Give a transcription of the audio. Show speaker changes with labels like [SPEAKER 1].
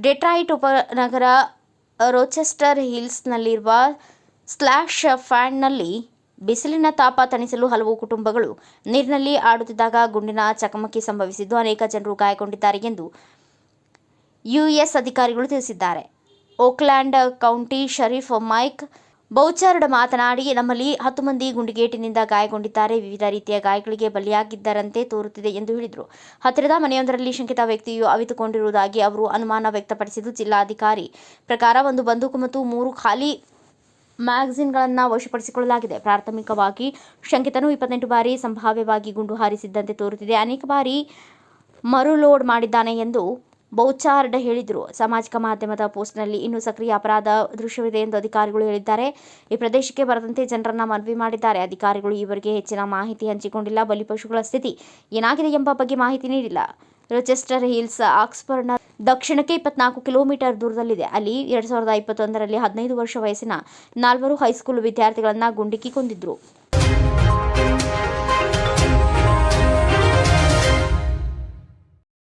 [SPEAKER 1] Detroit ಉಪನಗರ Rochester ಹಿಲ್ಸ್ನಲ್ಲಿರುವ slash ಫ್ಯಾಂಡ್ನಲ್ಲಿ ಬಿಸಿಲಿನ ತಾಪ ತಣಿಸಲು ಹಲವು ಕುಟುಂಬಗಳು ನೀರಿನಲ್ಲಿ ಆಡುತ್ತಿದ್ದಾಗ ಗುಂಡಿನ ಚಕಮಕಿ ಸಂಭವಿಸಿದ್ದು ಅನೇಕ ಜನರು ಗಾಯಗೊಂಡಿದ್ದಾರೆ ಎಂದು ಯುಎಸ್ ಅಧಿಕಾರಿಗಳು ತಿಳಿಸಿದ್ದಾರೆ. Oakland County sheriff Mike Bouchard ಮಾತನಾಡಿ, ನಮ್ಮಲ್ಲಿ ಹತ್ತು ಮಂದಿ ಗುಂಡಿಗೇಟಿನಿಂದ ಗಾಯಗೊಂಡಿದ್ದಾರೆ. ವಿವಿಧ ರೀತಿಯ ಗಾಯಗಳಿಗೆ ಬಲಿಯಾಗಿದ್ದರಂತೆ ತೋರುತ್ತಿದೆ ಎಂದು ಹೇಳಿದರು. ಹತ್ತಿರದ ಮನೆಯೊಂದರಲ್ಲಿ ಶಂಕಿತ ವ್ಯಕ್ತಿಯು ಅವಿತುಕೊಂಡಿರುವುದಾಗಿ ಅವರು ಅನುಮಾನ ವ್ಯಕ್ತಪಡಿಸಿದ್ದು, ಜಿಲ್ಲಾಧಿಕಾರಿ ಪ್ರಕಾರ ಒಂದು ಬಂದೂಕು ಮತ್ತು ಮೂರು ಖಾಲಿ ಮ್ಯಾಗಝಿನ್ಗಳನ್ನು ವಶಪಡಿಸಿಕೊಳ್ಳಲಾಗಿದೆ. ಪ್ರಾಥಮಿಕವಾಗಿ ಶಂಕಿತನು ಇಪ್ಪತ್ತೆಂಟು ಬಾರಿ ಸಂಭಾವ್ಯವಾಗಿ ಗುಂಡು ಹಾರಿಸಿದ್ದಂತೆ ತೋರುತ್ತಿದೆ. ಅನೇಕ ಬಾರಿ ಮರುಲೋಡ್ ಮಾಡಿದ್ದಾನೆ ಎಂದು ಬೌಚಾರ್ಡ್ ಹೇಳಿದರು. ಸಾಮಾಜಿಕ ಮಾಧ್ಯಮದ ಪೋಸ್ಟ್ನಲ್ಲಿ ಇನ್ನೂ ಸಕ್ರಿಯ ಅಪರಾಧ ದೃಶ್ಯವಿದೆ ಎಂದು ಅಧಿಕಾರಿಗಳು ಹೇಳಿದ್ದಾರೆ. ಈ ಪ್ರದೇಶಕ್ಕೆ ಬರದಂತೆ ಜನರನ್ನ ಮನವಿ ಮಾಡಿದ್ದಾರೆ. ಅಧಿಕಾರಿಗಳು ಈವರೆಗೆ ಹೆಚ್ಚಿನ ಮಾಹಿತಿ ಹಂಚಿಕೊಂಡಿಲ್ಲ. ಬಲಿಪಶುಗಳ ಸ್ಥಿತಿ ಏನಾಗಿದೆ ಎಂಬ ಬಗ್ಗೆ ಮಾಹಿತಿ ನೀಡಿಲ್ಲ. ರೊಚೆಸ್ಟರ್ ಹಿಲ್ಸ್, ಆಕ್ಸ್ಫರ್ಡ್ನ ದಕ್ಷಿಣಕ್ಕೆ ಇಪ್ಪತ್ನಾಲ್ಕು ಕಿಲೋಮೀಟರ್ ದೂರದಲ್ಲಿದೆ. ಅಲ್ಲಿ ಎರಡ್ ಸಾವಿರದ ಇಪ್ಪತ್ತೊಂದರಲ್ಲಿ ಹದಿನೈದು ವರ್ಷ ವಯಸ್ಸಿನ ನಾಲ್ವರು ಹೈಸ್ಕೂಲ್ ವಿದ್ಯಾರ್ಥಿಗಳನ್ನ ಗುಂಡಿಕ್ಕಿ ಕೊಂದಿದ್ರು.